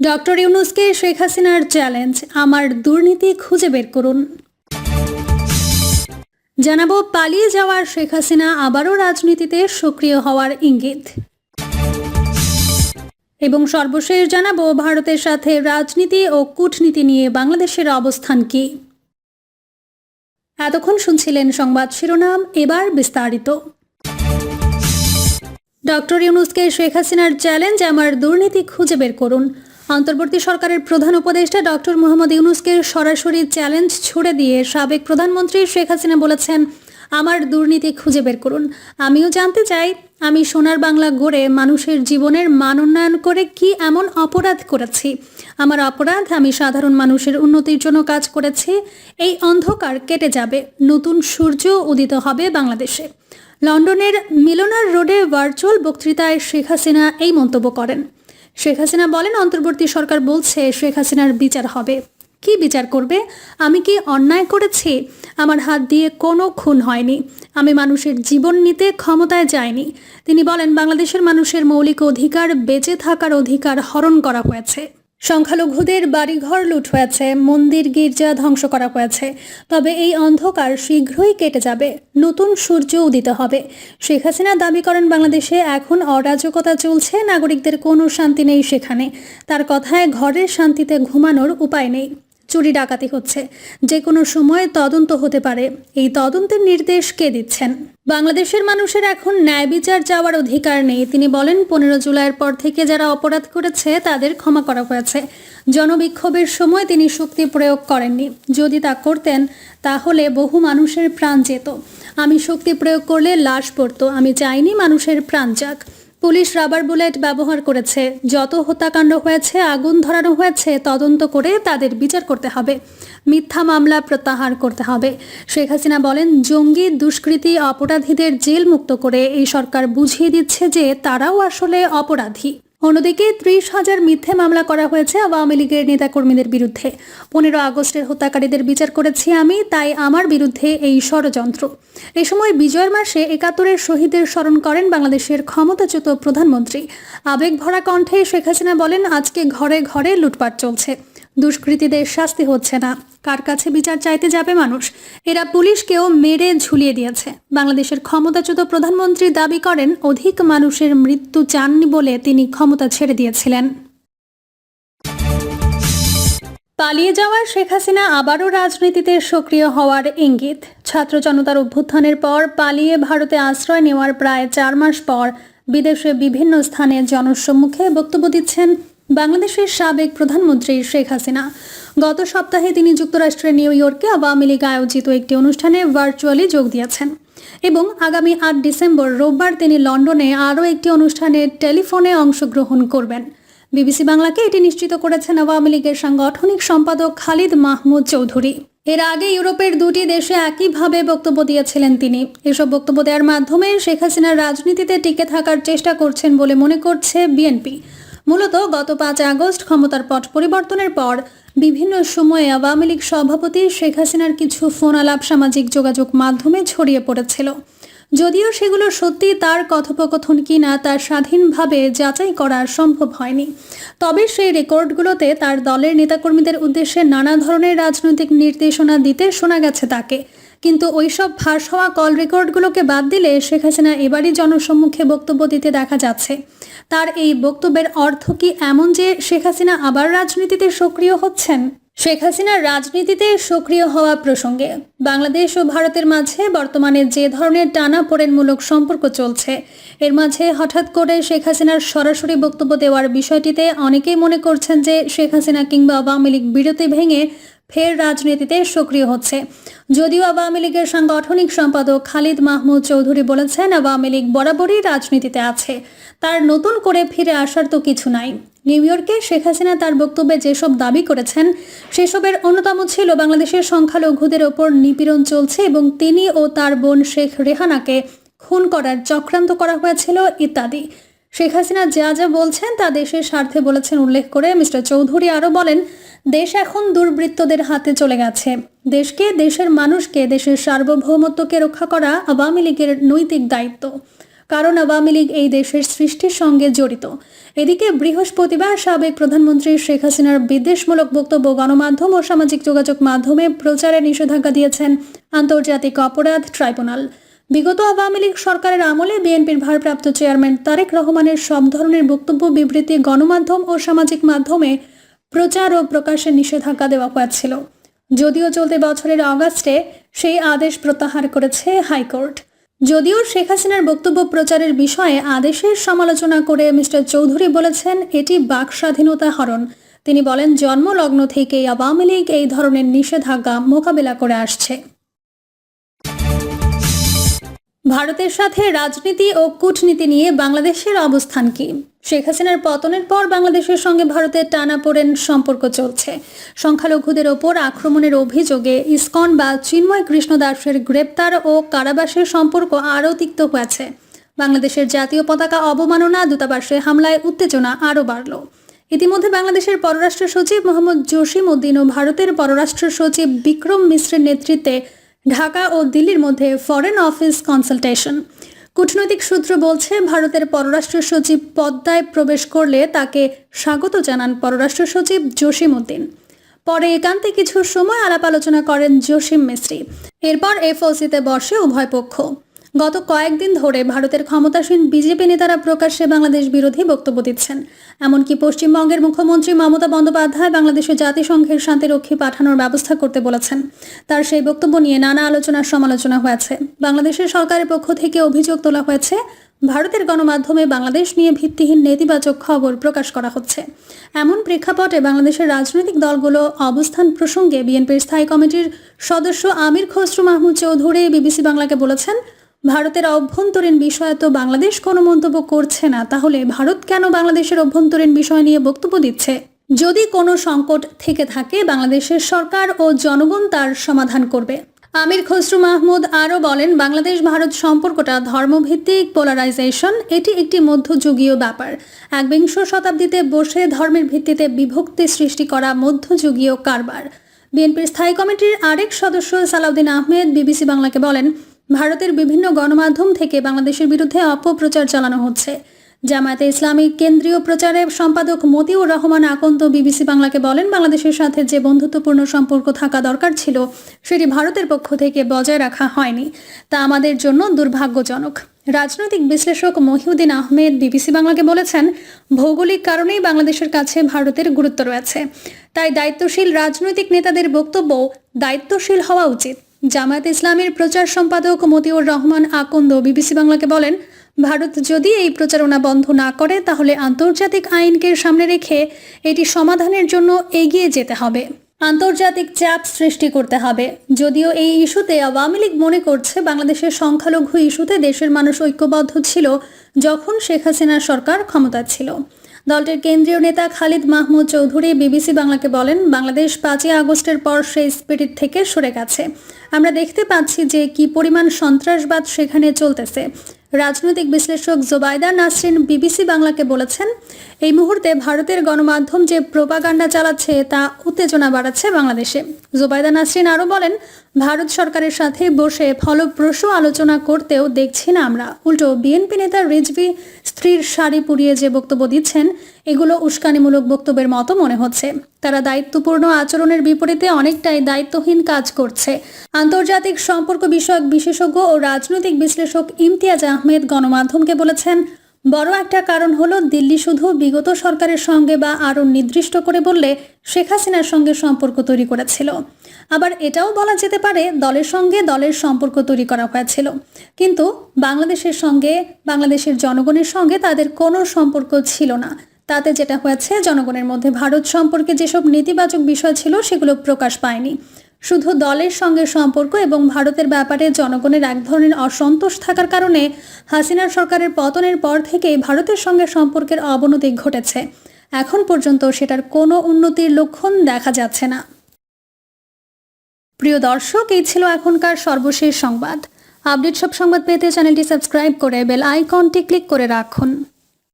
Doctor ইউনুসকে শেখ হাসিনার challenge, আমার দুর্নীতি খুঁজে বের করুন। জানাব, পালিয়ে যাওয়ার শেখ হাসিনা আবারও রাজনীতিতে সক্রিয় হওয়ার ইঙ্গিত। এবং সর্বশেষ জানাব, ভারতের সাথে রাজনীতি ও কূটনীতি নিয়ে বাংলাদেশের অবস্থান কি? এতক্ষণ শুনছিলেন সংবাদ শিরোনাম, এবার বিস্তারিত। ডক্টর ইউনুসকে শেখ হাসিনার চ্যালেঞ্জ, আমার দুর্নীতি খুঁজে বের করুন। অন্তর্বর্তী সরকারের প্রধান উপদেষ্টা ডক্টর মোহাম্মদ ইউনুসকে সরাসরি চ্যালেঞ্জ ছুড়ে দিয়ে সাবেক প্রধানমন্ত্রী শেখ হাসিনা বলেছেন, আমার দুর্নীতি খুঁজে বের করুন। আমিও জানতে চাই, আমি সোনার বাংলা গড়ে মানুষের জীবনের মান উন্নয়ন করে কি এমন অপরাধ করেছি? আমার অপরাধ, আমি সাধারণ মানুষের উন্নতির জন্য কাজ করেছি, এই অন্ধকার কেটে যাবে, নতুন সূর্য উদিত হবে বাংলাদেশে। লন্ডনের মিলনার রোডে ভার্চুয়াল বক্তৃতায় শেখ হাসিনা এই মন্তব্য করেন শেখ হাসিনা বলেন, অন্তর্বর্তী সরকার বলছে, শেখ হাসিনার বিচার হবে। কি বিচার করবে? আমি কি অন্যায় করেছি? আমার হাত দিয়ে কোনো খুন হয়নি। আমি মানুষের জীবন নিতে ক্ষমতায় যাইনি। তিনি বলেন, বাংলাদেশের মানুষের মৌলিক অধিকার বেঁচে থাকার অধিকার হরণ করা হয়েছে। সংখ্যালঘুদের বাড়িঘর লুট হয়েছে, মন্দির গির্জা ধ্বংস করা হয়েছে। তবে এই অন্ধকার শীঘ্রই কেটে যাবে, নতুন সূর্য উদিত হবে। শেখ হাসিনা দাবি করেন বাংলাদেশে এখন অরাজকতা চলছে, নাগরিকদের কোনো শান্তি নেই সেখানে। তার কথায় ঘরের শান্তিতে ঘুমানোর উপায় নেই। চুরি ডাকাতি হচ্ছে। যে কোনো সময় তদন্ত হতে পারে। এই তদন্তের নির্দেশ কে দিচ্ছেন? বাংলাদেশের মানুষের এখন ন্যায় বিচার যাওয়ার অধিকার নেই। তিনি বলেন, পনেরো জুলাইয়ের পর থেকে যারা অপরাধ করেছে, তাদের ক্ষমা করা হয়েছে। জনবিক্ষোভের সময় তিনি শক্তি প্রয়োগ করেননি। যদি তা করতেন, তাহলে বহু মানুষের প্রাণ যেত। আমি শক্তি প্রয়োগ করলে লাশ পড়তো। আমি চাইনি মানুষের প্রাণ যাক। পুলিশ রাবার বুলেট ব্যবহার করেছে। যত হত্যাকাণ্ড হয়েছে, আগুন ধরানো হয়েছে, তদন্ত করে তাদের বিচার করতে হবে। মিথ্যা মামলা প্রত্যাহার করতে হবে। শেখ হাসিনা বলেন, জঙ্গি দুষ্কৃতী অপরাধীদের জেল মুক্ত করে এই সরকার বুঝিয়ে দিচ্ছে যে তারাও আসলে অপরাধী। অন্যদিকে ত্রিশ হাজার মিথ্যে মামলা করা হয়েছে আওয়ামী লীগের নেতাকর্মীদের বিরুদ্ধে। পনেরো আগস্টের হত্যাকারীদের বিচার করেছি আমি, তাই আমার বিরুদ্ধে এই ষড়যন্ত্র। এ সময় বিজয়ের মাসে একাত্তরের শহীদদের স্মরণ করেন বাংলাদেশের ক্ষমতাচ্যুত প্রধানমন্ত্রী। আবেগ ভরা কণ্ঠে শেখ হাসিনা বলেন, আজকে ঘরে ঘরে লুটপাট চলছে। দুষ্কৃতীদের শাস্তি হচ্ছে না। কার কাছে বিচার চাইতে যাবে মানুষ? এরা পুলিশকেও মেরে ঝুলিয়ে দিয়েছে। বাংলাদেশের ক্ষমতাচ্যুত প্রধানমন্ত্রী দাবি করেন, অধিক মানুষের মৃত্যু চাননি বলে তিনি ক্ষমতা ছেড়ে দিয়েছিলেন। পালিয়ে যাওয়ার শেখ হাসিনা আবারও রাজনীতিতে সক্রিয় হওয়ার ইঙ্গিত। ছাত্র জনতার অভ্যুত্থানের পর পালিয়ে ভারতে আশ্রয় নেওয়ার প্রায় চার মাস পর বিদেশে বিভিন্ন স্থানে জনসম্মুখে বক্তব্য দিচ্ছেন বাংলাদেশের সাবেক প্রধানমন্ত্রী শেখ হাসিনা। গত সপ্তাহে তিনি যুক্তরাষ্ট্রের নিউ ইয়র্কে আওয়ামী লীগ আয়োজিত একটি অনুষ্ঠানে ভার্চুয়ালি যোগ দিয়েছেন এবং আগামী আট ডিসেম্বর রোববার তিনি লন্ডনে আরও একটি অনুষ্ঠানে টেলিফোনে অংশগ্রহণ করবেন। বিবিসি বাংলাকে এটি নিশ্চিত করেছেন আওয়ামী লীগের সাংগঠনিক সম্পাদক খালিদ মাহমুদ চৌধুরী। এর আগে ইউরোপের দুটি দেশে একইভাবে বক্তব্য দিয়েছিলেন তিনি। এসব বক্তব্য দেওয়ার মাধ্যমে শেখ হাসিনার রাজনীতিতে টিকে থাকার চেষ্টা করছেন বলে মনে করছে বিএনপি। মূলত গত পাঁচ আগস্ট ক্ষমতার পট পরিবর্তনের পর বিভিন্ন সময়ে আওয়ামী লীগ সভাপতি শেখ হাসিনার কিছু ফোন আলাপ সামাজিক যোগাযোগ মাধ্যমে ছড়িয়ে পড়েছিল। যদিও সেগুলো সত্যি তার কথোপকথন কিনা তার স্বাধীনভাবে যাচাই করা সম্ভব হয়নি। তবে সেই রেকর্ডগুলোতে তার দলের নেতাকর্মীদের উদ্দেশ্যে নানা ধরনের রাজনৈতিক নির্দেশনা দিতে শোনা গেছে তাকে। কিন্তু ওইসব ফাঁস হওয়া কল রেকর্ডগুলোকে বাদ দিলে শেখ হাসিনা এবারই জনসম্মুখে বক্তব্য দিতে দেখা যাচ্ছে। তার এই বক্তব্যের অর্থ কি এমন যে শেখ হাসিনা আবার রাজনীতিতে সক্রিয় হচ্ছেন? শেখ হাসিনার রাজনীতিতে সক্রিয় হওয়া প্রসঙ্গে, বাংলাদেশ ও ভারতের মাঝে বর্তমানে যে ধরনের টানা পোড়েনমূলক সম্পর্ক চলছে, এর মাঝে হঠাৎ করে শেখ হাসিনার সরাসরি বক্তব্য দেওয়ার বিষয়টিতে অনেকেই মনে করছেন যে শেখ হাসিনা কিংবা আওয়ামী লীগ বিরতি ভেঙে ফের রাজনীতিতে সক্রিয় হচ্ছে। যদিও আওয়ামী লীগের সাংগঠনিক সম্পাদক খালিদ মাহমুদ চৌধুরী বলেছেন, আওয়ামী লীগ বরাবরই রাজনীতিতে আছে। তার নতুন করে ফিরে আসার তো কিছু নাই। নিউ ইয়র্কে শেখ হাসিনা তার বক্তব্যে যেসব দাবি করেছেন, সেসবের অন্যতম ছিল বাংলাদেশের সংখ্যালঘুদের ওপর নিপীড়ন চলছে এবং তিনি ও তার বোন শেখ রেহানাকে খুন করার চক্রান্ত করা হয়েছিল, ইত্যাদি। শেখ হাসিনা যা যা বলছেন তা দেশের স্বার্থে বলেছেন উল্লেখ করে মিস্টার চৌধুরী আরও বলেন, দেশ এখন দুর্বৃত্তদের হাতে চলে গেছে। দেশকে, দেশের মানুষকে, দেশের সার্বভৌমত্বকে রক্ষা করা আওয়ামী লীগের নৈতিক দায়িত্ব। কারণ আওয়ামী লীগ এই দেশের সৃষ্টির সঙ্গে জড়িত। এদিকে বৃহস্পতিবার সাবেক প্রধানমন্ত্রী শেখ হাসিনার বিদ্বেষমূলক বক্তব্য গণমাধ্যম ও সামাজিক যোগাযোগ মাধ্যমে প্রচারে নিষেধাজ্ঞা দিয়েছেন আন্তর্জাতিক অপরাধ ট্রাইব্যুনাল। বিগত আওয়ামী লীগ সরকারের আমলে বিএনপির ভারপ্রাপ্ত চেয়ারম্যান তারেক রহমানের সব ধরনের বক্তব্য, বিবৃতি, গণমাধ্যম ও সামাজিক মাধ্যমে প্রচার ও প্রকাশের নিষেধাজ্ঞা দেওয়া হয়েছিল। যদিও চলতি বছরের অগাস্টে সেই আদেশ প্রত্যাহার করেছে হাইকোর্ট। যদিও শেখ হাসিনার বক্তব্য প্রচারের বিষয়ে আদেশের সমালোচনা করে মিস্টার চৌধুরী বলেছেন, এটি বাক স্বাধীনতা হরণ। তিনি বলেন, জন্মলগ্ন থেকেই আওয়ামী লীগ এই ধরনের নিষেধাজ্ঞা মোকাবেলা করে আসছে। ভারতের সাথে রাজনীতি ও কূটনীতি নিয়ে বাংলাদেশের অবস্থান কি? শেখ হাসিনার পতনের পর বাংলাদেশের সঙ্গে ভারতের টানাপোড়েন সম্পর্ক চলছে। সংখ্যালঘুদের ওপর আক্রমণের অভিযোগে ইসকন বা চিন্ময় কৃষ্ণ দাসের গ্রেপ্তার ও কারাবাসের সম্পর্ক আরও তিক্ত হয়েছে। বাংলাদেশের জাতীয় পতাকা অবমাননা, দূতাবাসে হামলায় উত্তেজনা আরও বাড়ল। ইতিমধ্যে বাংলাদেশের পররাষ্ট্র সচিব মোহাম্মদ জসিম উদ্দিন ও ভারতের পররাষ্ট্র সচিব বিক্রম মিশ্রের নেতৃত্বে ঢাকা ও দিল্লির মধ্যে ফরেন অফিস কনসালটেশন কূটনৈতিক সূত্র বলছে, ভারতের পররাষ্ট্র সচিব পদ্মায় প্রবেশ করলে তাকে স্বাগত জানান পররাষ্ট্র সচিব জসিম উদ্দিন। পরে একান্তে কিছু সময় আলাপ আলোচনা করেন জসিম মিস্ত্রি। এরপর এফওসিতে বসে উভয় পক্ষ। গত কয়েকদিন ধরে ভারতের ক্ষমতাসীন বিজেপি নেতারা প্রকাশ্যে বাংলাদেশ বিরোধী বক্তব্য দিচ্ছেন। এমনকি পশ্চিমবঙ্গের মুখ্যমন্ত্রী মমতা বন্দ্যোপাধ্যায় বাংলাদেশে জাতিসংঘের শান্তিরক্ষী পাঠানোর ব্যবস্থা করতে বলেছেন। তার সেই বক্তব্য নিয়ে নানা আলোচনার সমালোচনা হয়েছে। বাংলাদেশের সরকারের পক্ষ থেকে অভিযোগ তোলা হয়েছে, ভারতের গণমাধ্যমে বাংলাদেশ নিয়ে ভিত্তিহীন নেতিবাচক খবর প্রকাশ করা হচ্ছে। এমন প্রেক্ষাপটে বাংলাদেশের রাজনৈতিক দলগুলো অবস্থান প্রসঙ্গে বিএনপির স্থায়ী কমিটির সদস্য আমির খসরু মাহমুদ চৌধুরী বিবিসি বাংলাকে বলেছেন ভারতের অভ্যন্তরীণ বিষয়ে তো বাংলাদেশ কোনো মন্তব্য করছে না, তাহলে ভারত কেন বাংলাদেশের অভ্যন্তরীণ বিষয় নিয়ে বক্তব্য দিচ্ছে? যদি কোনো সংকট থেকে থাকে, বাংলাদেশের সরকার ও জনগণ তার সমাধান করবে। আমির খসরু মাহমুদ আরও বলেন বাংলাদেশ ভারত সম্পর্কটা ধর্মভিত্তিক পোলারাইজেশন, এটি একটি মধ্যযুগীয় ব্যাপার। একবিংশ শতাব্দীতে বসে ধর্মের ভিত্তিতে বিভক্তি সৃষ্টি করা মধ্যযুগীয় কারবার। বিএনপির স্থায়ী কমিটির আরেক সদস্য সালাউদ্দিন আহমেদ বিবিসি বাংলাকে বলেন ভারতের বিভিন্ন গণমাধ্যম থেকে বাংলাদেশের বিরুদ্ধে অপপ্রচার চালানো হচ্ছে। জামায়াতে ইসলামী কেন্দ্রীয় প্রচারে সম্পাদক মতিউর রহমান আকন্ত বিবিসি বাংলাকে বলেন, বাংলাদেশের সাথে যে বন্ধুত্বপূর্ণ সম্পর্ক থাকা দরকার ছিল, সেটি ভারতের পক্ষ থেকে বজায় রাখা হয়নি। তা আমাদের জন্য দুর্ভাগ্যজনক। রাজনৈতিক বিশ্লেষক মহিউদ্দিন আহমেদ বিবিসি বাংলাকে বলেছেন, ভৌগোলিক কারণেই বাংলাদেশের কাছে ভারতের গুরুত্ব রয়েছে। তাই দায়িত্বশীল রাজনৈতিক নেতাদের বক্তব্য দায়িত্বশীল হওয়া উচিত। জামায়াত ইসলামের প্রচার সম্পাদক মতিউর রহমান আকন্দ, বিবিসি বাংলাকে বলেন, ভারত যদি এই প্রচারণা বন্ধ না করে, তাহলে আন্তর্জাতিক আইনকে সামনে রেখে এটি সমাধানের জন্য এগিয়ে যেতে হবে। আন্তর্জাতিক চাপ সৃষ্টি করতে হবে। যদিও এই ইস্যুতে আওয়ামী লীগ মনে করছে, বাংলাদেশের সংখ্যালঘু ইস্যুতে দেশের মানুষ ঐক্যবদ্ধ ছিল যখন শেখ হাসিনার সরকার ক্ষমতা ছিল। দলটির কেন্দ্রীয় নেতা খালিদ মাহমুদ চৌধুরী বিবিসি বাংলাকে বলেন, বাংলাদেশ পাঁচই আগস্টের পর সেই স্পিরিট থেকে সরে গেছে। আমরা দেখতে পাচ্ছি যে কি পরিমাণ সন্ত্রাসবাদ সেখানে চলতেছে। রাজনৈতিক বিশ্লেষক জোবাইদা নাসরিন বিবিসি বাংলাকে বলেছেন, এই মুহূর্তে ভারতের গণমাধ্যম যে প্রোপাগান্ডা চালাচ্ছে তা উত্তেজনা বাড়াচ্ছে বাংলাদেশে। জোবাইদা নাসরিন আরও বলেন, ভারত সরকারের সাথে বসে ফলপ্রসূ আলোচনা করতেও দেখছি না আমরা। উল্টো বিএনপি নেতা রিজভি স্ত্রীর শাড়ি পুড়িয়ে যে বক্তব্য দিচ্ছেন, এগুলো উস্কানিমূলক বক্তব্যের মতো মনে হচ্ছে। তারা দায়িত্বপূর্ণ আচরণের বিপরীতে অনেকটাই দায়িত্বহীন কাজ করছে। আন্তর্জাতিক সম্পর্ক বিষয়ক বিশেষজ্ঞ ও রাজনৈতিক বিশ্লেষক ইমতিয়াজ আহমেদ গণমাধ্যমকে বলেছেন বড় একটা কারণ হলো দিল্লি শুধু বিগত সরকারের সঙ্গে বা আরও নির্দিষ্ট করে বললে শেখ হাসিনার সঙ্গে সম্পর্ক তৈরি করেছিল। আবার এটাও বলা যেতে পারে দলের সঙ্গে দলের সম্পর্ক তৈরি করা হয়েছিল। কিন্তু বাংলাদেশের সঙ্গে, বাংলাদেশের জনগণের সঙ্গে তাদের কোনো সম্পর্ক ছিল না। তাতে যেটা হয়েছে, জনগণের মধ্যে ভারত সম্পর্কে যেসব নেতিবাচক বিষয় ছিল সেগুলো প্রকাশ পায়নি। শুধু দলের সঙ্গে সম্পর্ক এবং ভারতের ব্যাপারে জনগণের এক ধরনের অসন্তোষ থাকার কারণে হাসিনার সরকারের পতনের পর থেকেই ভারতের সঙ্গে সম্পর্কের অবনতি ঘটেছে। এখন পর্যন্ত সেটার কোনো উন্নতির লক্ষণ দেখা যাচ্ছে না। প্রিয় দর্শক, এই ছিল এখনকার সর্বশেষ সংবাদ। আপডেট সব সংবাদ পেতে চ্যানেলটি সাবস্ক্রাইব করে বেল আইকনটি ক্লিক করে রাখুন।